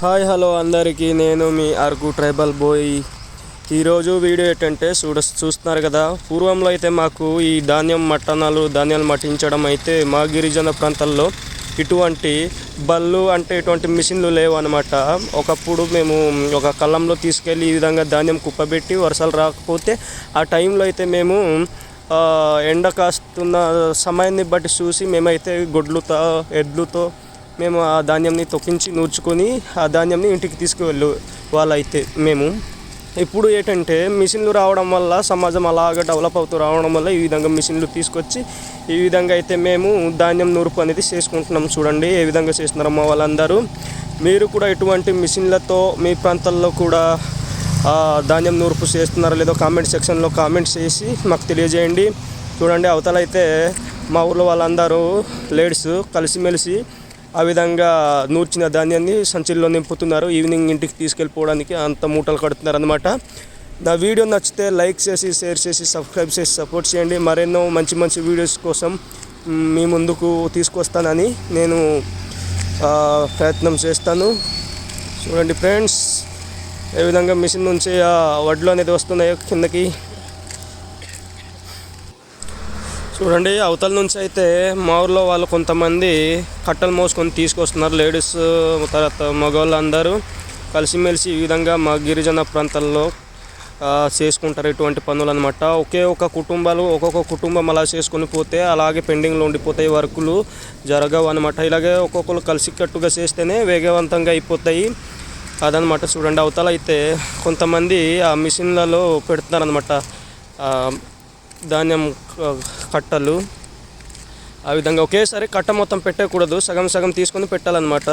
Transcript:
Hi hello అందరికీ. నేను మీ Araku tribal బోయ్. ఈరోజు వీడియో ఏంటంటే చూడ చూస్తున్నారు కదా. పూర్వంలో అయితే మాకు ఈ ధాన్యం మట్టణాలు ధాన్యాలు మట్టించడం అయితే మా గిరిజన ప్రాంతాల్లో ఇటువంటి బళ్ళు అంటే ఇటువంటి మిషన్లు లేవు అనమాట ఒకప్పుడు మేము ఒక కళ్ళంలో తీసుకెళ్ళి ఈ విధంగా ధాన్యం కుప్పబెట్టి వర్షాలు రాకపోతే ఆ టైంలో అయితే మేము ఎండ కాస్తున్న సమయాన్ని బట్టి చూసి మేమైతే గొడ్లుతో ఎడ్లతో మేము ఆ ధాన్యంని తొక్కించి నూర్చుకొని ఆ ధాన్యంని ఇంటికి తీసుకువెళ్ళు వాళ్ళైతే మేము. ఇప్పుడు ఏంటంటే మిషన్లు రావడం వల్ల సమాజం అలాగా డెవలప్ అవుతూ రావడం వల్ల ఈ విధంగా మిషన్లు తీసుకొచ్చి ఈ విధంగా అయితే మేము ధాన్యం నూర్పు అనేది చేసుకుంటున్నాం చూడండి ఏ విధంగా చేస్తున్నారో వాళ్ళందరూ. మీరు కూడా ఇటువంటి మిషన్లతో మీ ప్రాంతాల్లో కూడా ధాన్యం నూర్పు చేస్తున్నారో లేదో కామెంట్ సెక్షన్లో కామెంట్స్ చేసి మాకు తెలియజేయండి. చూడండి అవతలైతే మా ఊర్లో వాళ్ళందరూ లేడీస్ కలిసిమెలిసి ఆ విధంగా నూర్చిన ధాన్యాన్ని సంచుల్లో నింపుతున్నారు. ఈవినింగ్ ఇంటికి తీసుకెళ్ళిపోవడానికి అంత మూటలు కడుతున్నారు అనమాట నా వీడియో నచ్చితే లైక్ చేసి షేర్ చేసి సబ్స్క్రైబ్ చేసి సపోర్ట్ చేయండి. మరెన్నో మంచి మంచి వీడియోస్ కోసం మీ ముందుకు తీసుకొస్తానని నేను ప్రయత్నం చేస్తాను. చూడండి ఫ్రెండ్స్ ఏ విధంగా మిషన్ నుంచి ఆ వడ్లు అనేది వస్తున్నాయో కిందకి చూడండి అవతల నుంచి అయితే మా ఊర్లో వాళ్ళు కొంతమంది కట్టలు మోసుకొని తీసుకొస్తున్నారు. లేడీస్ తర్వాత మగవాళ్ళు అందరూ కలిసిమెలిసి ఈ విధంగా మా గిరిజన ప్రాంతాల్లో చేసుకుంటారు ఇటువంటి పనులు అనమాట ఒకే ఒక కుటుంబాలు ఒక్కొక్క కుటుంబం అలా చేసుకొని పోతే అలాగే పెండింగ్లో ఉండిపోతాయి వర్కులు జరగవు అనమాట ఇలాగే ఒక్కొక్కరు కలిసికట్టుగా చేస్తేనే వేగవంతంగా అయిపోతాయి అదనమాట చూడండి అవతల అయితే కొంతమంది ఆ మిషన్లలో పెడుతున్నారనమాట ధాన్యం కట్టలు. ఆ విధంగా ఒకేసారి కట్ట మొత్తం పెట్టకూడదు. సగం సగం తీసుకొని పెట్టాలన్నమాట.